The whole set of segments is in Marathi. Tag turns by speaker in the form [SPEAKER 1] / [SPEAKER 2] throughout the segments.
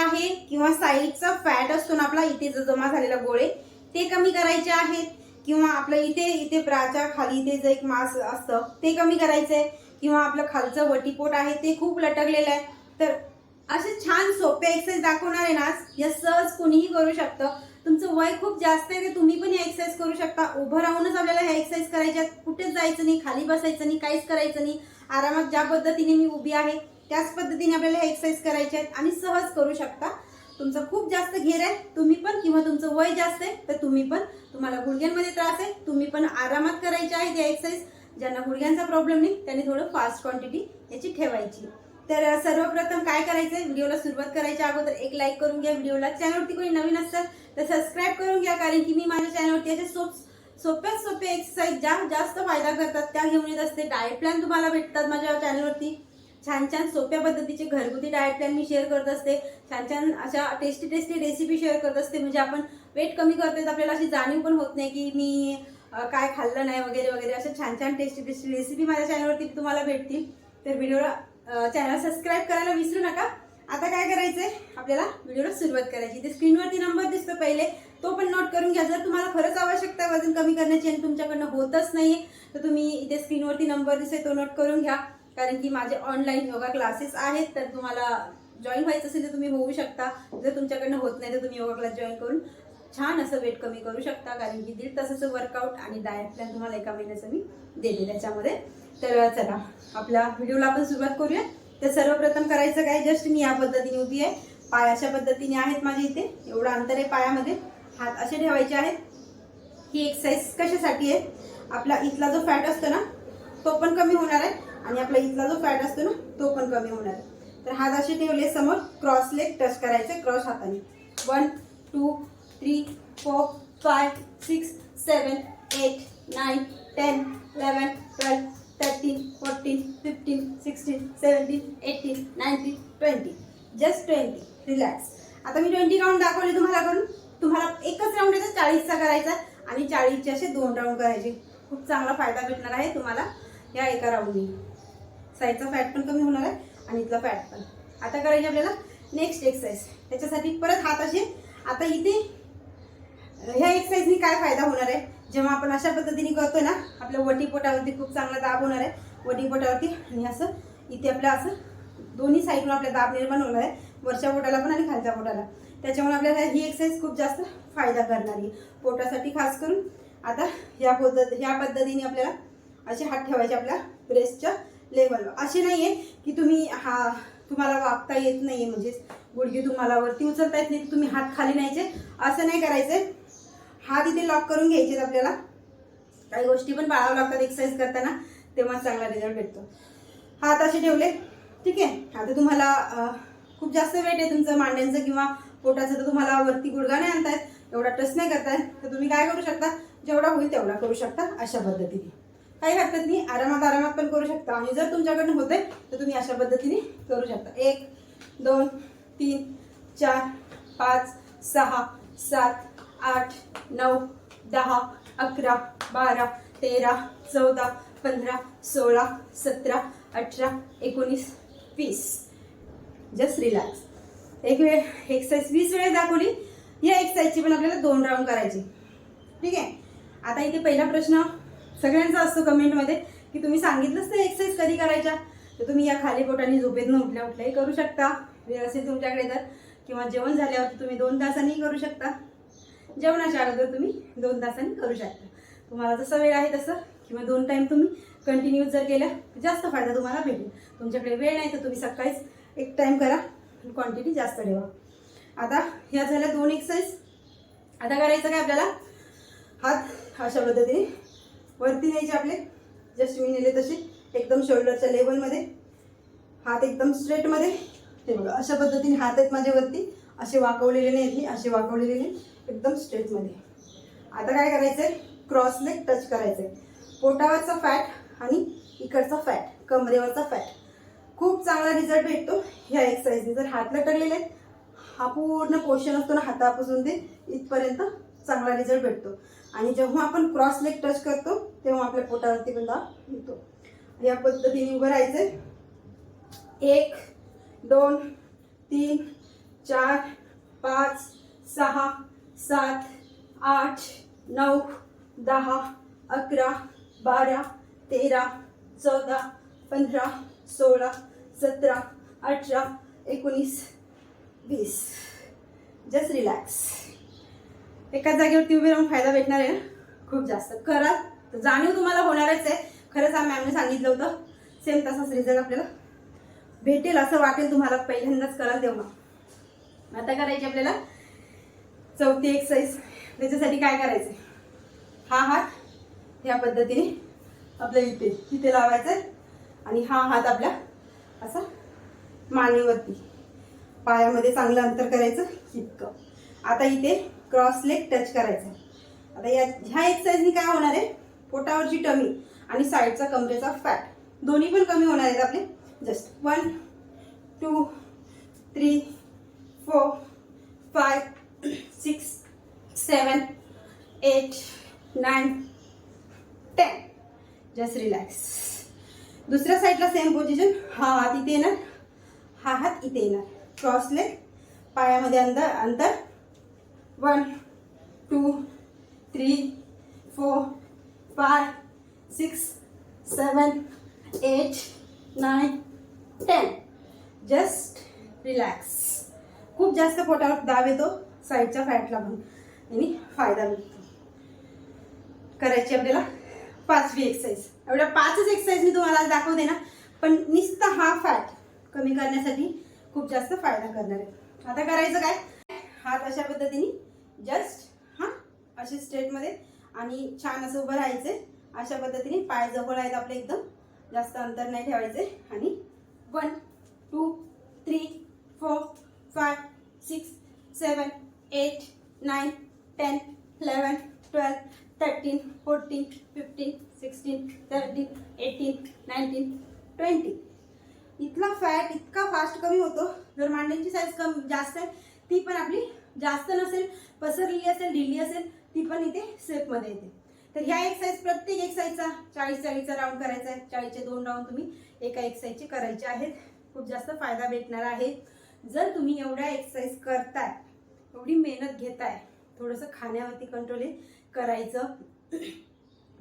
[SPEAKER 1] आहे किंवा साईडचा फॅट असतो ना आपला इथे जो जमा झालेला गोळे ते कमी करायचे आहेत. किंवा आपलं इथे इथे ब्राच्या खाली इथे जे एक मास असतं ते कमी करायचं आहे किंवा आपलं खालचं वटीपोट आहे ते खूप लटकलेलं आहे. तर असे छान सोपे एक्सरसाइज दाखवणार आहे ना या सहज कुणीही करू शकतं. तुमचं वय खूप जास्त आहे तर तुम्ही पण या एक्सरसाइज करू शकता. उभं राहूनच आपल्याला ह्या एक्सरसाइज करायच्या आहेत. कुठेच जायचं नाही खाली बसायचं नाही काहीच करायचं नाही. आरामात ज्या पद्धतीने मी उभी आहे त्याच पद्धतीने आपल्याला हे एक्सरसाइज करायचे आहेत आणि सहज करू शकता. तुमचं खूप जास्त घेर आहे तुम्ही पण किंवा तुमचं वय जास्त आहे तर तुम्ही पण. तुम्हाला गुडघ्यांमध्ये त्रास आहे तुम्ही पण आरामात करायचे आहेत या एक्सरसाइज ज्यांना गुडघ्यांचा प्रॉब्लेम नाही त्यांनी थोडं फास्ट क्वांटिटी याची ठेवायची. तर सर्वप्रथम काय करायचं आहे व्हिडिओला सुरुवात करायच्या अगोदर एक लाईक करून घ्या व्हिडिओला. चॅनलवरती कोणी नवीन असतात तर सबस्क्राईब करून घ्या कारण की मी माझ्या चॅनलवरती असे सोप सोप्यात सोपे एक्सरसाइज ज्या जास्त फायदा करतात त्या घेऊन येत असते. डाएट प्लॅन तुम्हाला भेटतात माझ्या चॅनलवरती. छान छान सोप्या पद्धतीचे घरगुती डाएट प्लॅन मी शेअर करत असते. छान छान अशा टेस्टी टेस्टी रेसिपी शेअर करत असते. म्हणजे आपण वेट कमी करतोय तर आपल्याला अशी जाणीव पण होत नाही की मी काय खाल्लं नाही वगैरे वगैरे अशा छान छान टेस्टी टेस्टी रेसिपी माझ्या चॅनलवरती तुम्हाला भेटतील. तर व्हिडिओला चॅनल सबस्क्राईब करायला विसरू नका. आता काय करायचंय? आपल्याला व्हिडिओला सुरुवात करायची. ते स्क्रीनवरती नंबर दिसतो पहिले. तो पण नोट करून घ्या. जर तुम्हाला खरंच आवश्यकता आहे वजन कमी करण्याची आणि तुमच्याकडनं होतच नाही तर तुम्ही इथे स्क्रीनवरती नंबर दिसतोय तो नोट करून घ्या. कारण की माझे ऑनलाईन योगा क्लासेस आहेत तर तुम्हाला जॉईन व्हायचं असेल तर तुम्ही होऊ शकता. जर तुमच्याकडनं होत नाही तर तुम्ही योगा क्लास जॉईन करून छान असं वेट कमी करू शकता. कारण की दीड तासाचं वर्कआउट आणि डायट प्लॅन तुम्हाला एका महिन्याचं मी दिले त्याच्यामध्ये. तर चला आपल्या व्हिडिओला आपण सुरुवात करूया तर सर्वप्रथम करायचं काय? जस्ट मी या पद्धतीने उभी आहे. पाय अशा पद्धतीने आहेत माझे इथे. एवढं अंतर आहे पायामध्ये. हात असे ठेवायचे आहेत. ही एक्सरसाइज कशासाठी आहे? आपला इथला जो फॅट असतो ना तो पण कमी होणार आहे. आणि आपला इथला जो फॅट असतो ना तो पण कमी होणार. आहे तर हात असे ठेवले समोर क्रॉस लेग टच करायचे क्रॉस हाताने. One two three four five six seven eight nine ten eleven twelve thirteen fourteen fifteen sixteen seventeen eighteen nineteen twenty just twenty relax आता मी ट्वेंटी राऊंड दाखवले तुम्हाला करून तुम्हाला एकच राऊंड याचा चाळीसचा करायचा आणि चाळीसचे असे दोन राऊंड करायचे. खूप चांगला फायदा भेटणार आहे तुम्हाला. या एका राऊंडनी साईडचा फॅट पण कमी होणार आहे आणि इथला फॅट पण. आता करायची आपल्याला नेक्स्ट एक्सरसाइज त्याच्यासाठी परत हात असे. आता इथे ह्या एक्सरसाइजनी काय फायदा होणार आहे? जेव्हा आपण अशा पद्धतीने करतो ना आपल्या वटीपोटावरती खूप चांगला दाब होणार आहे. वटीपोटावरती आणि असं इथे आपल्या असं दोन्ही साईडून आपल्या दाब निर्माण होणार आहे. वरच्या पोटाला पण आणि खालच्या पोटाला. त्याच्यामुळे आपल्याला ही एक्सरसाइज खूप जास्त फायदा करणारी आहे. पोटासाठी खास करून आता ह्या पद्धत ह्या पद्धतीने आपल्याला असे हात ठेवायचे आपल्या ब्रेस्टच्या लेवलवर असे नाही आहे की तुम्ही हा तुम्हाला वागता येत नाही आहे म्हणजेच गुडघे तुम्हाला वरती उचलता येत नाही तुम्ही हात खाली न्यायचे. असं नाही करायचे. हात इथे लॉक करून घ्यायचे आपल्याला. काही गोष्टी पण पाळावं लागतात एक्सरसाइज करताना तेव्हा चांगला रिझल्ट भेटतो. हात असे ठेवले. ठीक आहे. आता तुम्हाला खूप जास्त वेट आहे तुमचं मांड्यांचं किंवा पोटाचं तर तुम्हाला वरती गुडघा नाही आणतायत एवढा टच नाही करतायत तर तुम्ही काय करू शकता? जेवढा होईल तेवढा करू शकता अशा पद्धतीने. काही हरकत नाही. आरामात आरामात पण करू शकता. आणि जर तुमच्याकडनं होते तर तुम्ही अशा पद्धतीने करू शकता. एक दोन तीन चार पाच सहा सात आठ नऊ दहा अकरा बारा तेरा चौदा पंधरा सोळा सतरा अठरा एकोणीस वीस. जस्ट रिलॅक्स एक वेळ एक्सरसाइज वीस वेळेस दाखवली. या एक्सरसाइजची पण आपल्याला दोन राऊंड करायची. ठीक आहे? आता इथे पहिला प्रश्न सगळ्यांचा असतो कमेंटमध्ये की तुम्ही सांगितलंच नाही एक्सरसाइज कधी करायच्या? तर तुम्ही या खाली पोटाने झोपेतनं उठल्या उठल्याही करू शकता. व्यवस्थित तुमच्याकडे तर. किंवा जेवण झाल्यावर तुम्ही दोन तासांनी करू शकता. जेवणाच्या अगोदर तुम्ही दोन तासांनी करू शकता. तुम्हाला जसं वेळ आहे तसं. किंवा दोन टाईम तुम्ही कंटिन्यू जर केल्या जास्त फायदा तुम्हाला भेटेल. तुमच्याकडे वेळ नाही तर तुम्ही सकाळीच एक टाईम करा. क्वांटिटी जास्त ठेवा. आता ह्या झाल्या दोन एक्सरसाइज आता करायचं काय आपल्याला? हात अशा पद्धतीने वरती न्यायचे आपले. जस्ट मी नेले तसे. एकदम शोल्डरच्या लेवलमध्ये हात एकदम स्ट्रेटमध्ये हे बघा अशा पद्धतीने हात आहेत माझ्या वरती. असे वाकवलेले नाहीत मी असे वाकवलेले नाही एकदम स्ट्रेटमध्ये आता काय करायचंय? क्रॉस लेग टच करायचं आहे पोटावरचा फॅट आणि इकडचा फॅट कमरेवरचा फॅट खूप चांगला रिझल्ट भेटतो. ह्या एक्सरसाइजने जर हात लटकलेले आहेत हा पूर्ण पोर्शन असतो ना हातापासून ते इथपर्यंत. चांगला रिझल्ट भेटतो. आणि जेव्हा आपण क्रॉस लेग टच करतो तेव्हा आपल्या पोटावरती पण दाब येतो या पद्धतीने उभं राहायचं एक दोन तीन चार पाच सहा सात आठ नऊ दहा अकरा बारा तेरा चौदा पंधरा सोळा सतरा अठरा एकोणीस वीस. जस्ट रिलॅक्स एकाच जागेवरती उभे राहून फायदा भेटणार आहे. खूप जास्त. करा तर जाणीव तुम्हाला होणारच आहे. खरंच हा मॅमने सांगितलं होतं. सेम तसाच रिझल्ट आपल्याला भेटेल असं वाटेल तुम्हाला पहिल्यांदाच कराल तेव्हा. आता करायची आपल्याला चौथी एक्सरसाइज त्याच्यासाठी काय करायचं हा हात या पद्धतीने आपल्या इथे इथे लावायचा आहे आणि हा हात आपल्या असा मानेवरती. पायामध्ये चांगलं अंतर करायचं इतकं. आता इथे क्रॉस लेग टच करायचा आता या ह्या एक्सरसाइजनी काय होणार आहे? पोटावरची टमी आणि साईडचा कमरेचा फॅट दोन्ही पण कमी होणार आहेत आपले. Just one two three four five six seven eight nine ten just relax दुसऱ्या साईडला सेम पोझिशन हा हात इथे येणार. हा हात इथे येणार. क्रॉस लेग पायामध्ये अंतर अंतर. One two three four five six seven eight nine ten just relax खूप जास्त पोटावर दाब येतो साईडच्या फॅटला लागून आणि फायदा मिळतो. करायची आपल्याला पाचवी एक्सरसाइज एवढ्या पाचच एक्सरसाइज मी तुम्हाला आज दाखवते ना. पण निस्त हा फॅट कमी करण्यासाठी खूप जास्त फायदा करणार आहे. आता करायचं काय? हात अशा पद्धतीने जस्ट हां असे स्ट्रेटमध्ये आणि छान असं उभं राहायचं अशा पद्धतीने पाय जवळ आहेत आपले एकदम. जास्त अंतर नाही ठेवायचे आणि one two three four five six seven eight nine ten eleven twelve thirteen fourteen fifteen sixteen seventeen eighteen nineteen twenty इथला फॅट इतका फास्ट कमी होतो. जर मांड्यांची साईज कम जास्त आहे ती पण आपली जास्त नसेल पसरलेली असेल ढिल्ली असेल ती पण इथे सेफमध्ये येते. तर ह्या एक्सरसाइज प्रत्येक एक्सरसाइजचा चाळीस चाळीसचा राऊंड करायचा आहे. चाळीसचे दोन राऊंड तुम्ही एका एक्सरसाइजचे करायचे आहेत. खूप जास्त फायदा भेटणार आहे. जर तुम्ही एवढ्या एक्सरसाइज करताय एवढी मेहनत घेताय थोडंसं खाण्यावरती कंट्रोल करायचं.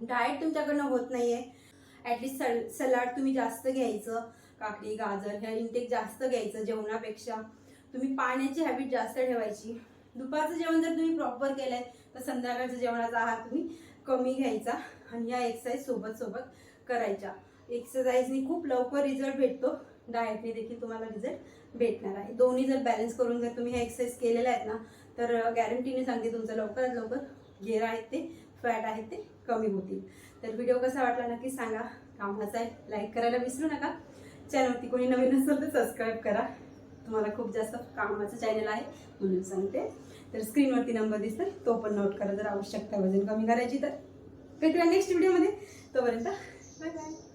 [SPEAKER 1] डाएट तुमच्याकडनं होत नाहीये. ॲटलिस्ट सल सलाड तुम्ही जास्त घ्यायचं. काकडी गाजर ह्या इंटेक जास्त घ्यायचं जेवणापेक्षा. तुम्ही पाण्याची हॅबिट जास्त ठेवायची. दुपारचं जेवण जर तुम्ही प्रॉपर केलंय तर संध्याकाळचं जेवणाचा आहार तुम्ही कमी घ्यायचा आणि या एक्सरसाइज सोबत सोबत करायच्या. एक्सरसाइजनी खूप लवकर रिझल्ट भेटतो. डाएटने देखील तुम्हाला रिझल्ट भेटणार आहे. दोन्ही जर बॅलन्स करून जर तुम्ही ह्या एक्सरसाइज केलेल्या आहेत ना तर गॅरंटीने सांगते तुमचं लवकरात लवकर गेअर आहेत ते फॅट आहेत ते कमी होतील. तर व्हिडिओ कसा वाटला नक्की सांगा. कामाचा आहे लाईक करायला विसरू नका. चॅनलवरती कोणी नवीन असेल तर सबस्क्राईब करा. तुम्हाला खूप जास्त कामाचं चॅनल आहे म्हणून सांगते. तर स्क्रीनवरती नंबर दिसतोय तो पण नोट करा जर आवश्यकता वजन कमी करायची तर. भेटूया नेक्स्ट व्हिडिओमध्ये तोपर्यंत बाय बाय